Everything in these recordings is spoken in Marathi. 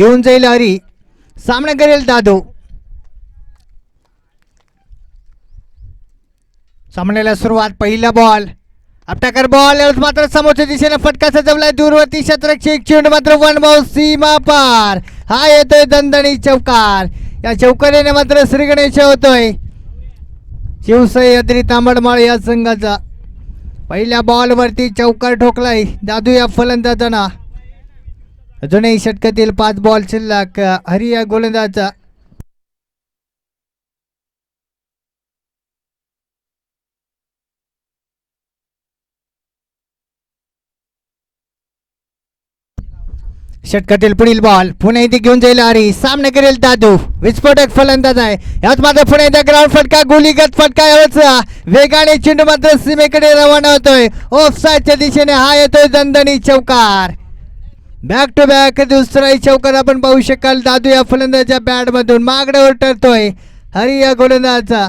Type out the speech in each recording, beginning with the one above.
घेऊन जाईल हरी सामना करेल दादू. सामन्याला सुरुवात पहिला बॉल अपटाकर बॉल यावर मात्र समोरच्या दिशेने फटका सजवलाय दूरवरती शतरक्षक चेंडू मात्र वन बॉल सीमा पार. हा येतोय दणदणी चौकार. या चौकारीने मात्र श्रीगणेश होतोय. शिवसह्याद्री तांबडमाळ या संघाचा. पहिल्या बॉलवरती चौकार ठोकलाय. दादू या फलंदाजांना. अजूनही षटकातील पाच बॉल शिल्लक हरी या गोलंदाजा षटकातील पुढील बॉल पुणे इथे घेऊन जाईल हरी सामने करेल दादू. विस्फोटक फलंदाज आहे. याच मात्र पुणे इथे ग्राउंड फटका गोलीगत फटका यावेळेचा वेगाने चेंडू मात्र सीमेकडे रवाना होतोय. ऑफ साईडच्या दिशेने हा येतोय दणदणी चौकार. बॅक टू बॅक दुसराही चौकार आपण पाहू शकाल दादू या फलंदाच्या बॅट मधून मागण्यावर ठरतोय हरी या गोलंदाजा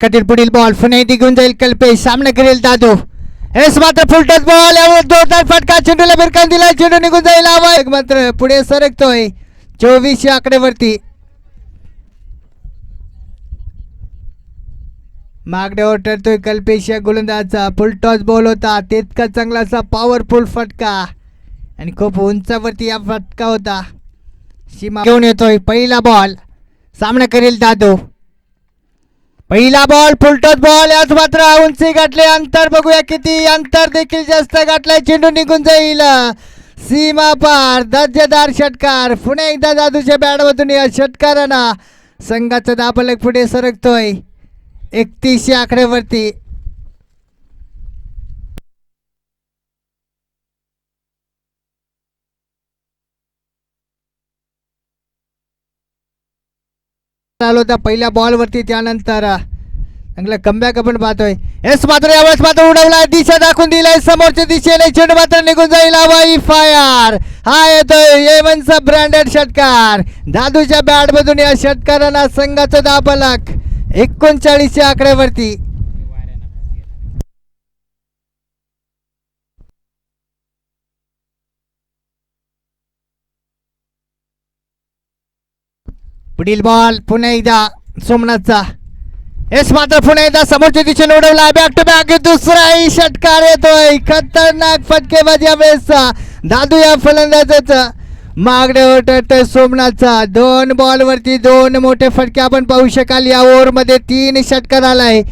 कटील पुढील बॉल पुन्हा इथे घेऊन जाईल कल्पेश सामना करेल दादू. हेच मात्र फुलटत बॉल यावर जोरदार फटका. चेंडूला भिरकान दिला. चेंडू निघून जाईल आवाज. एक मात्र पुढे सरकतोय. चोवीस आकडेवरती. मागड्यावर ठरतोय कल्पेश या गोलंदाजचा. फुल टॉस बॉल होता. तितका चांगला असा पॉवरफुल फटका. आणि खूप उंचावरती या फटका होता. सीमा घेऊन येतोय. पहिला बॉल सामना करेल दादू. पहिला बॉल फुलटॉस बॉल याच मात्र उंची गाठले. अंतर बघूया किती. अंतर देखील जास्त गाठलाय. चेंडू निघून जाईल. सीमा पार. दर्जेदार षटकार. पुन्हा एकदा दादूच्या बॅटमधून या षटकारांना संघाचा दाबलक पुढे सरकतोय. एकतीसशे आकड्यावरती चालू होता पहिल्या बॉलवरती त्यानंतर चांगला कमबॅक आपण पाहतोय. एस मात्र यावेळेस मात्र उडवला. दिशा दाखवून दिलाय. समोरच्या दिशेने चेंडू मात्र निघून जाईल. हवाई फायर हा येतोय. एवनचा ब्रँडेड षटकार. दादूच्या बॅट मधून या षटकारांना संघाचं दाबलक. एकोणचाळीसच्या आकड्यावरती. पुढील बॉल पुन्हा एकदा सोमनाथचा. एस मात्र पुन्हा एकदा समोरच्या दिशेने उडवला. बॅक टू बॅक दुसराही षटकार येतोय. खतरनाक फटकेबाजी यावेळेसचा. दादू या फलंदाजाचा. मागण्यावर टळतोय सोमनाथचा दोन बॉलवरती दोन मोठे फटके आपण पाहू शकाल. या ओव्हरमध्ये तीन षटकार आहे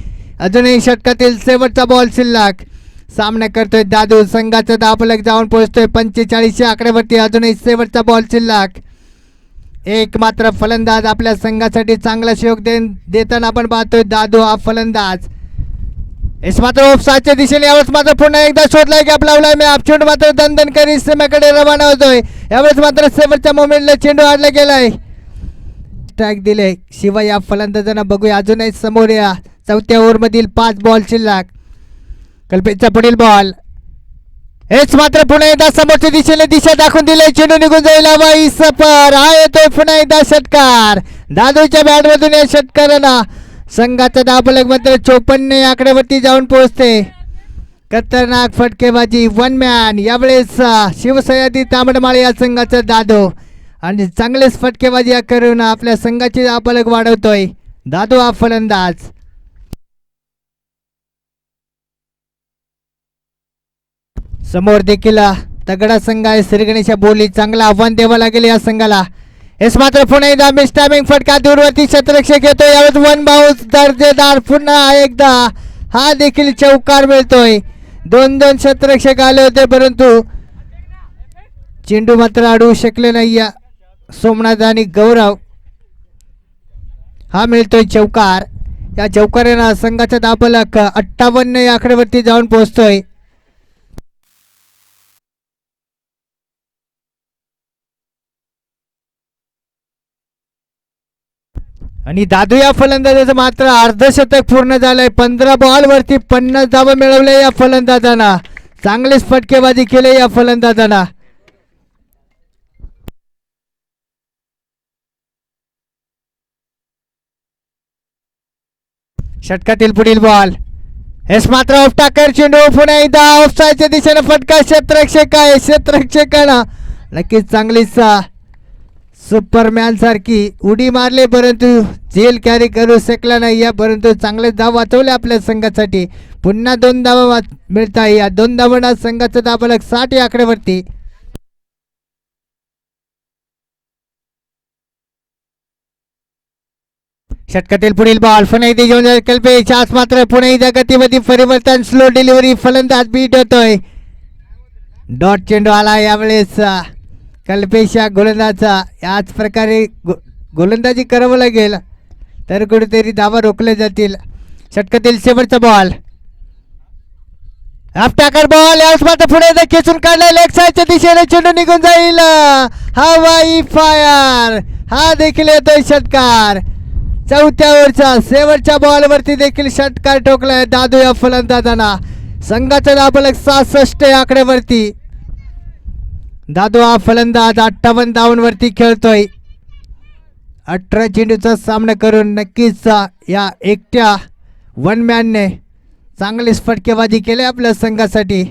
अजूनही षटकातील शेवटचा बॉल शिल्लक. सामना करतोय दादू. संघाचा दापलक जाऊन पोहोचतोय पंचेचाळीसच्या आकड्यावरती. अजूनही शेवटचा बॉल शिल्लक. एक मात्र फलंदाज आपल्या संघासाठी चांगला सहयोग देताना आपण पाहतोय दादू हा फलंदाज. इस मात्र ऑफसाईडच्या दिशेने यावेळेस मात्र पुन्हा एकदा शोधलाय गॅप लावलाय मी चेंडू मात्र दणदण करी सीमेकडे रवाना होतोय. यावेळेस मात्र शेवटच्या मोमेंटला चेंडू आडला गेलाय. स्ट्राईक दिले. शिवाय या फलंदाजांना बघूया. अजूनही समोर या चौथ्या ओव्हरमधील पाच बॉल शिल्लक. कल्पेचा पुढील बॉल हेच मात्र पुन्हा एकदा समोरच्या दिशेने दिशा दाखवून दिले. चेंडू निघून जाईल. हवाई सफर. हा येतोय पुन्हा एकदा षटकार. दादूच्या बॅटमधून या षटकारांना संघाचा दाबलक मात्र चोपन्न आकड्यावरती जाऊन पोहोचते. खतरनाक फटकेबाजी वन मॅन यावेळेस शिवसयादी तांबडमाळ तांबडमाळे या संघाचा दादो. आणि चांगलेच फटकेबाजी करून आपल्या संघाची दाबलक वाढवतोय. दादो हा फलंदाज. समोर देखील तगडा संघ आहे. श्रीगणेशा बोली चांगलं आव्हान द्यावं लागेल या संघाला. हेच मात्र पुन्हा एकदा मिस्टामिंग फटका दूरवरती शतरक्षक येतोय. यावेळेस वन बाउस दर्जेदार पुन्हा एकदा हा देखील चौकार मिळतोय. दोन दोन शतरक्षक आले होते परंतु चेंडू मात्र अडवू शकले नाही. या सोमनाथ आणि गौरव हा मिळतोय चौकार. या चौकारानं संघाचा दाबलक अठ्ठावन्न या आकड्यावरती जाऊन पोहोचतोय. आणि दादू या फलंदाजाचं मात्र अर्धशतक पूर्ण झालंय. पंधरा बॉल वरती पन्नास धावा मिळवल्या या फलंदाजांना. चांगलेच फटकेबाजी केले या फलंदाजांना. षटकातील पुढील बॉल हेच मात्र ऑफ टाकर चेंडू पुन्हा एकदा ऑफसाईडच्या दिशेने फटका. क्षेत्ररक्षक आहे. क्षेत्रक्षेकाना नक्कीच चांगलीच सुपरमॅन सारखी उडी मारली परंतु जेल कॅरी करू शकला नाही. या परंतु चांगले धाव वाचवले आपल्या संघासाठी. पुन्हा दोन धावा वा- मिळत आहे. या दोन धावांना संघाचा दाबालक साठ या आकड्यावरती. षटकातील पुढील बॉल पुन्हा एकदा घेऊन कल्पे. चास मात्र पुन्हा एकदा गतीमध्ये परिवर्तन. स्लो डिलिव्हरी फलंदाज बीट होतोय. डॉट चेंडू आला यावेळेस. कल्पेशा गोलंदाजा. याच प्रकारे गो गोलंदाजी करावं लागेल तर कुठेतरी धावा रोखल्या जातील. षटकातील शेवटचा बॉल टाकर बॉल याच मात्र पुढे खेचून काढला. लेग साईडच्या दिशेने चेंडू निघून जाईल. हवाई फायर हा देखील येतोय षटकार. चौथ्या ओव्हरचा शेवटच्या बॉलवरती देखील षटकार ठोकलाय दादू या फलंदाजांना. संघाचा दाबलक सहासष्ट आकड्यावरती. दादू हा फलंदाज अठ्ठावन्न धावांवरती खेळतोय. अठरा चेंडूचा सामना करून नक्कीच या एकट्या वन मॅनने चांगलीच फटकेबाजी केली आपल्या संघासाठी.